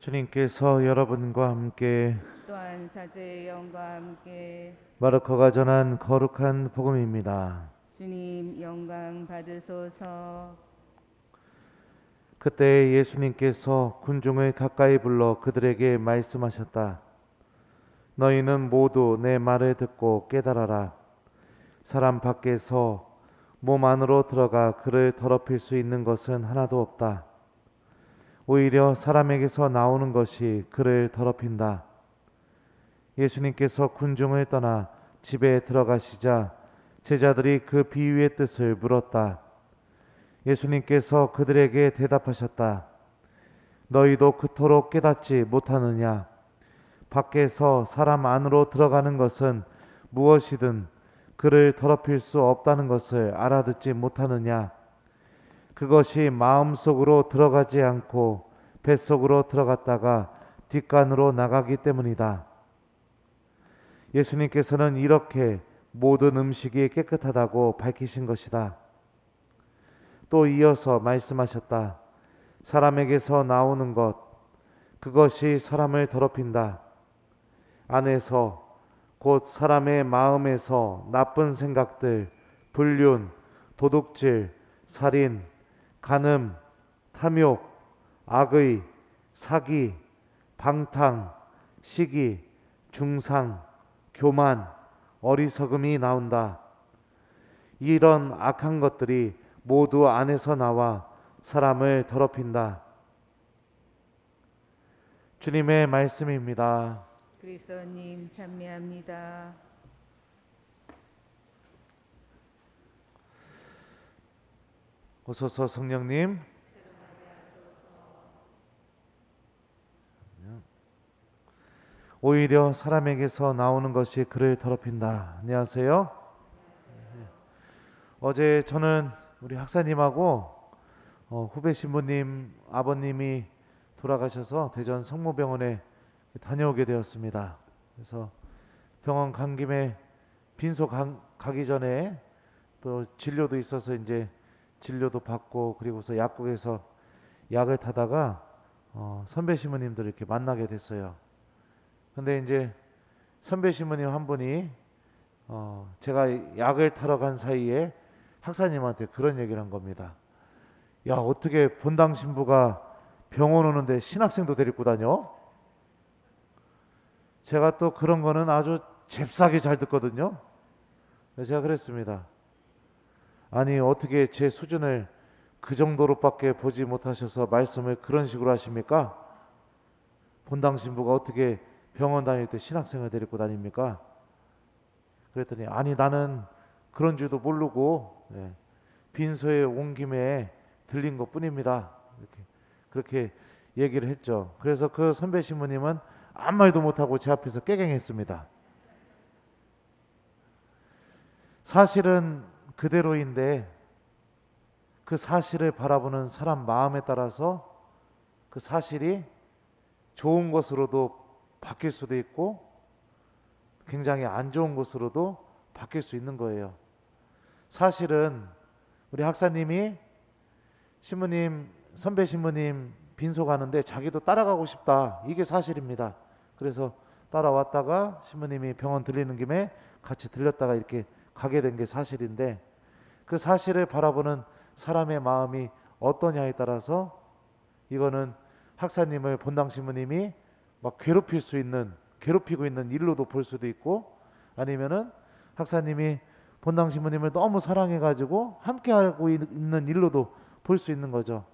주님께서 여러분과 함께 또한 사제의 영과 함께 마르코가 전한 거룩한 복음입니다. 주님 영광 받으소서 그때 예수님께서 군중을 가까이 불러 그들에게 말씀하셨다. 너희는 모두 내 말을 듣고 깨달아라. 사람 밖에서 몸 안으로 들어가 그를 더럽힐 수 있는 것은 하나도 없다. 오히려 사람에게서 나오는 것이 그를 더럽힌다. 예수님께서 군중을 떠나 집에 들어가시자 제자들이 그 비유의 뜻을 물었다. 예수님께서 그들에게 대답하셨다. 너희도 그토록 깨닫지 못하느냐? 밖에서 사람 안으로 들어가는 것은 무엇이든 그를 더럽힐 수 없다는 것을 알아듣지 못하느냐? 그것이 마음속으로 들어가지 않고 뱃속으로 들어갔다가 뒷간으로 나가기 때문이다. 예수님께서는 이렇게 모든 음식이 깨끗하다고 밝히신 것이다. 또 이어서 말씀하셨다. 사람에게서 나오는 것, 그것이 사람을 더럽힌다. 안에서 곧 사람의 마음에서 나쁜 생각들, 불륜, 도둑질, 살인, 간음, 탐욕, 악의, 사기, 방탕, 시기, 중상, 교만, 어리석음이 나온다. 이런 악한 것들이 모두 안에서 나와 사람을 더럽힌다. 주님의 말씀입니다. 그리스도님 찬미합니다 오소서 성령님. 오히려 사람에게서 나오는 것이 그를 더럽힌다. 안녕하세요. 어제 저는 우리 학사님하고 어, 후배 신부님 아버님이 돌아가셔서 대전 성모병원에 다녀오게 되었습니다. 그래서 병원 간 김에 빈소 가, 가기 전에 또 진료도 있어서 이제 진료도 받고 그리고서 약국에서 약을 타다가 어, 선배 신부님들 이렇게 만나게 됐어요. 근데 이제 선배 신부님 한 분이 어, 제가 약을 타러 간 사이에 학사님한테 그런 얘기를 한 겁니다. 야 어떻게 본당 신부가 병원 오는데 신학생도 데리고 다녀? 제가 또 그런 거는 아주 잽싸게 잘 듣거든요. 제가 그랬습니다. 아니 어떻게 제 수준을 그 정도로밖에 보지 못하셔서 말씀을 그런 식으로 하십니까? 본당 신부가 어떻게 병원 다닐 때 신학생을 데리고 다닙니까? 그랬더니 아니 나는 그런 줄도 모르고 예, 빈소에 온 김에 들린 것 뿐입니다. 이렇게 그렇게 얘기를 했죠. 그래서 그 선배 신부님은 아무 말도 못하고 제 앞에서 깨갱했습니다. 사실은 그대로인데 그 사실을 바라보는 사람 마음에 따라서 그 사실이 좋은 것으로도 바뀔 수도 있고 굉장히 안 좋은 것으로도 바뀔 수 있는 거예요. 사실은 우리 학사님이 신부님 선배 신부님 빈소 가는데 자기도 따라가고 싶다. 이게 사실입니다. 그래서 따라왔다가 신부님이 병원 들리는 김에 같이 들렸다가 이렇게 가게 된 게 사실인데 그 사실을 바라보는 사람의 마음이 어떠냐에 따라서 이거는 학사님을 본당 신부님이 막 괴롭힐 수 있는 괴롭히고 있는 일로도 볼 수도 있고 아니면은 학사님이 본당 신부님을 너무 사랑해 가지고 함께 하고 있는 일로도 볼 수 있는 거죠.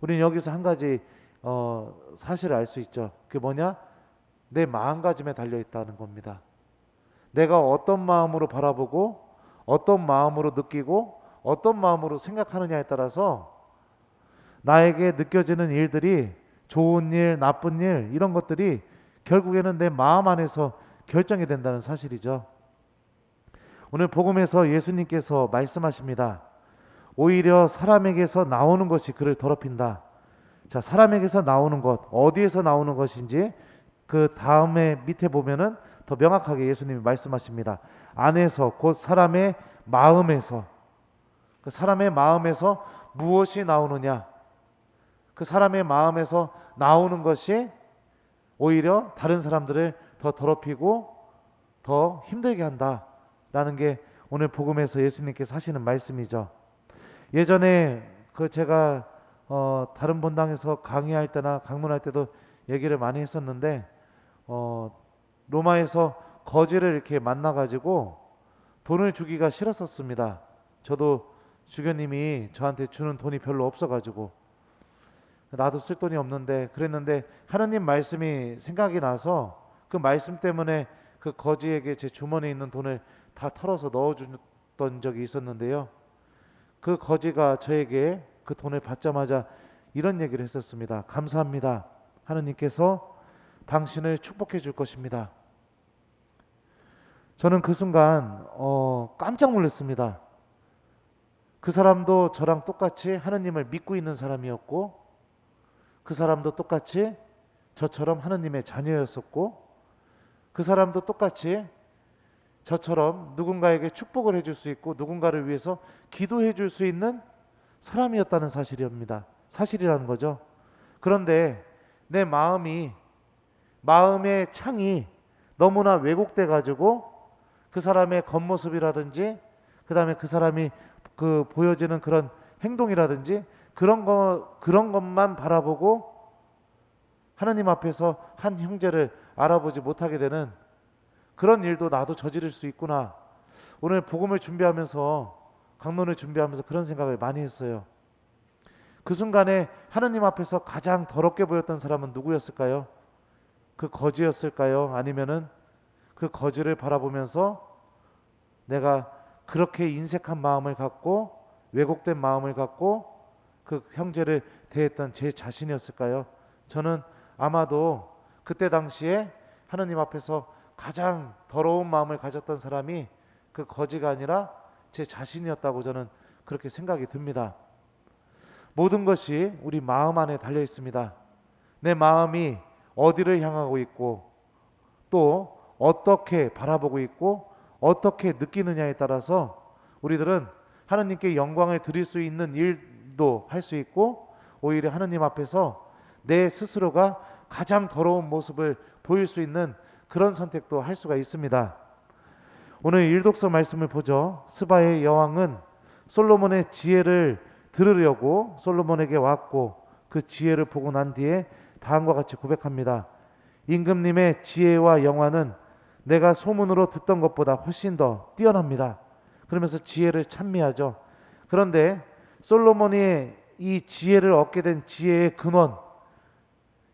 우리는 여기서 한 가지 어, 사실을 알 수 있죠. 그게 뭐냐? 내 마음가짐에 달려 있다는 겁니다. 내가 어떤 마음으로 바라보고 어떤 마음으로 느끼고 어떤 마음으로 생각하느냐에 따라서 나에게 느껴지는 일들이 좋은 일, 나쁜 일 이런 것들이 결국에는 내 마음 안에서 결정이 된다는 사실이죠. 오늘 복음에서 예수님께서 말씀하십니다. 오히려 사람에게서 나오는 것이 그를 더럽힌다. 자, 사람에게서 나오는 것, 어디에서 나오는 것인지 그 다음에 밑에 보면은 더 명확하게 예수님이 말씀하십니다. 안에서 곧 사람의 마음에서 그 사람의 마음에서 무엇이 나오느냐? 그 사람의 마음에서 나오는 것이 오히려 다른 사람들을 더 더럽히고 더 힘들게 한다라는 게 오늘 복음에서 예수님께서 하시는 말씀이죠. 예전에 그 제가 어 다른 본당에서 강의할 때나 강론할 때도 얘기를 많이 했었는데 어 로마에서 거지를 이렇게 만나 가지고 돈을 주기가 싫었었습니다. 저도 주교님이 저한테 주는 돈이 별로 없어 가지고 나도 쓸 돈이 없는데 그랬는데 하나님 말씀이 생각이 나서 그 말씀 때문에 그 거지에게 제 주머니에 있는 돈을 다 털어서 넣어줬던 적이 있었는데요. 그 거지가 저에게 그 돈을 받자마자 이런 얘기를 했었습니다. 감사합니다. 하느님께서 당신을 축복해 줄 것입니다. 저는 그 순간 어, 깜짝 놀랐습니다. 그 사람도 저랑 똑같이 하느님을 믿고 있는 사람이었고 그 사람도 똑같이 저처럼 하느님의 자녀였었고 그 사람도 똑같이 저처럼 누군가에게 축복을 해줄 수 있고 누군가를 위해서 기도해 줄 수 있는 사람이었다는 사실입니다. 사실이라는 거죠. 그런데 내 마음이 마음의 창이 너무나 왜곡돼 가지고 그 사람의 겉모습이라든지 그다음에 그 사람이 그 보여지는 그런 행동이라든지 그런 거 그런 것만 바라보고 하나님 앞에서 한 형제를 알아보지 못하게 되는 그런 일도 나도 저지를 수 있구나. 오늘 복음을 준비하면서 강론을 준비하면서 그런 생각을 많이 했어요. 그 순간에 하나님 앞에서 가장 더럽게 보였던 사람은 누구였을까요? 그 거지였을까요? 아니면은 그 거지를 바라보면서 내가 그렇게 인색한 마음을 갖고 왜곡된 마음을 갖고 그 형제를 대했던 제 자신이었을까요? 저는 아마도 그때 당시에 하나님 앞에서 가장 더러운 마음을 가졌던 사람이 그 거지가 아니라 제 자신이었다고 저는 그렇게 생각이 듭니다. 모든 것이 우리 마음 안에 달려 있습니다. 내 마음이 어디를 향하고 있고 또 어떻게 바라보고 있고 어떻게 느끼느냐에 따라서 우리들은 하나님께 영광을 드릴 수 있는 일 도할 수 있고 오히려 하나님 앞에서 내 스스로가 가장 더러운 모습을 보일 수 있는 그런 선택도 할 수가 있습니다. 오늘 일독서 말씀을 보죠. 스바의 여왕은 솔로몬의 지혜를 들으려고 솔로몬에게 왔고 그 지혜를 보고 난 뒤에 다음과 같이 고백합니다. 임금님의 지혜와 영화는 내가 소문으로 듣던 것보다 훨씬 더 뛰어납니다. 그러면서 지혜를 찬미하죠. 그런데 솔로몬이 이 지혜를 얻게 된 지혜의 근원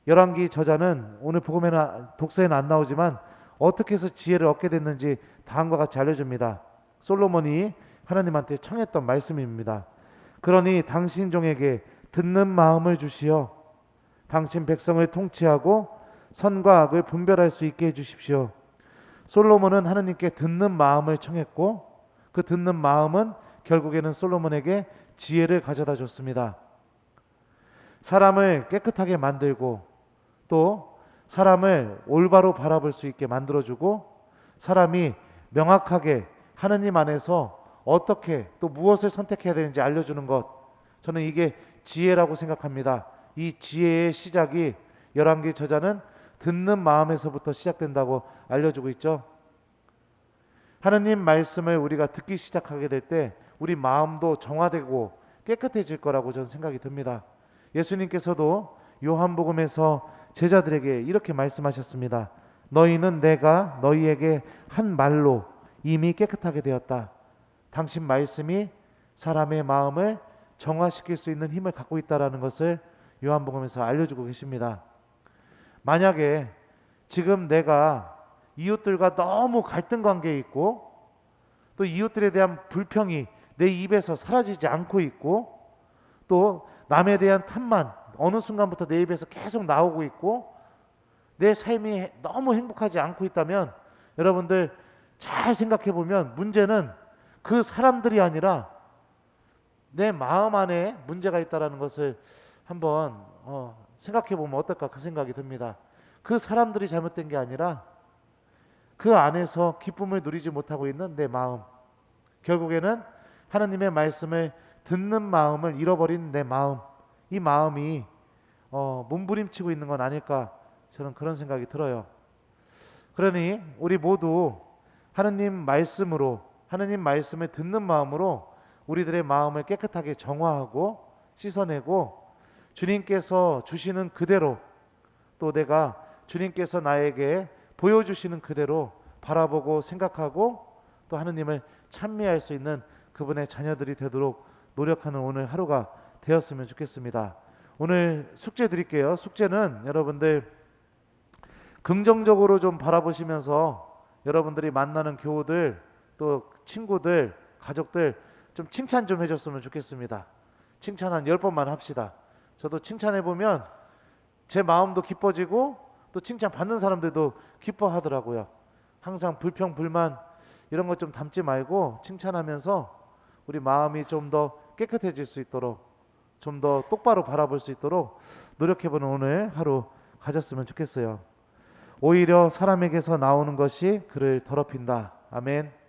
열왕기 저자는 오늘 복음에는 독서에는 안 나오지만 어떻게 해서 지혜를 얻게 됐는지 다음과 같이 알려줍니다. 솔로몬이 하나님한테 청했던 말씀입니다. 그러니 당신 종에게 듣는 마음을 주시어 당신 백성을 통치하고 선과 악을 분별할 수 있게 해 주십시오. 솔로몬은 하나님께 듣는 마음을 청했고 그 듣는 마음은 결국에는 솔로몬에게 지혜를 가져다 줬습니다. 사람을 깨끗하게 만들고 또 사람을 올바로 바라볼 수 있게 만들어주고 사람이 명확하게 하느님 안에서 어떻게 또 무엇을 선택해야 되는지 알려주는 것 저는 이게 지혜라고 생각합니다. 이 지혜의 시작이 열왕기 저자는 듣는 마음에서부터 시작된다고 알려주고 있죠. 하느님 말씀을 우리가 듣기 시작하게 될 때 우리 마음도 정화되고 깨끗해질 거라고 저는 생각이 듭니다. 예수님께서도 요한복음에서 제자들에게 이렇게 말씀하셨습니다. 너희는 내가 너희에게 한 말로 이미 깨끗하게 되었다. 당신 말씀이 사람의 마음을 정화시킬 수 있는 힘을 갖고 있다라는 것을 요한복음에서 알려주고 계십니다. 만약에 지금 내가 이웃들과 너무 갈등 관계에 있고 또 이웃들에 대한 불평이 내 입에서 사라지지 않고 있고 또 남에 대한 탓만 어느 순간부터 내 입에서 계속 나오고 있고 내 삶이 너무 행복하지 않고 있다면 여러분들 잘 생각해 보면 문제는 그 사람들이 아니라 내 마음 안에 문제가 있다라는 것을 한번 어, 생각해 보면 어떨까 그 생각이 듭니다. 그 사람들이 잘못된 게 아니라 그 안에서 기쁨을 누리지 못하고 있는 내 마음. 결국에는 하나님의 말씀을 듣는 마음을 잃어버린 내 마음. 이 마음이 어, 몸부림치고 있는 건 아닐까 저는 그런 생각이 들어요. 그러니 우리 모두 하느님 말씀으로 하느님 말씀을 듣는 마음으로 우리들의 마음을 깨끗하게 정화하고 씻어내고 주님께서 주시는 그대로 또 내가 주님께서 나에게 보여주시는 그대로 바라보고 생각하고 또 하느님을 찬미할 수 있는 그분의 자녀들이 되도록 노력하는 오늘 하루가 되었으면 좋겠습니다. 오늘 숙제 드릴게요. 숙제는 여러분들 긍정적으로 좀 바라보시면서 여러분들이 만나는 교우들 또 친구들 가족들 좀 칭찬 좀 해줬으면 좋겠습니다. 칭찬 한열 번만 합시다. 저도 칭찬해 보면 제 마음도 기뻐지고 또 칭찬 받는 사람들도 기뻐하더라고요. 항상 불평 불만 이런 것 좀 담지 말고 칭찬하면서 우리 마음이 좀 더 깨끗해질 수 있도록 좀 더 똑바로 바라볼 수 있도록 노력해보는 오늘 하루 가졌으면 좋겠어요. 오히려 사람에게서 나오는 것이 그를 더럽힌다. 아멘.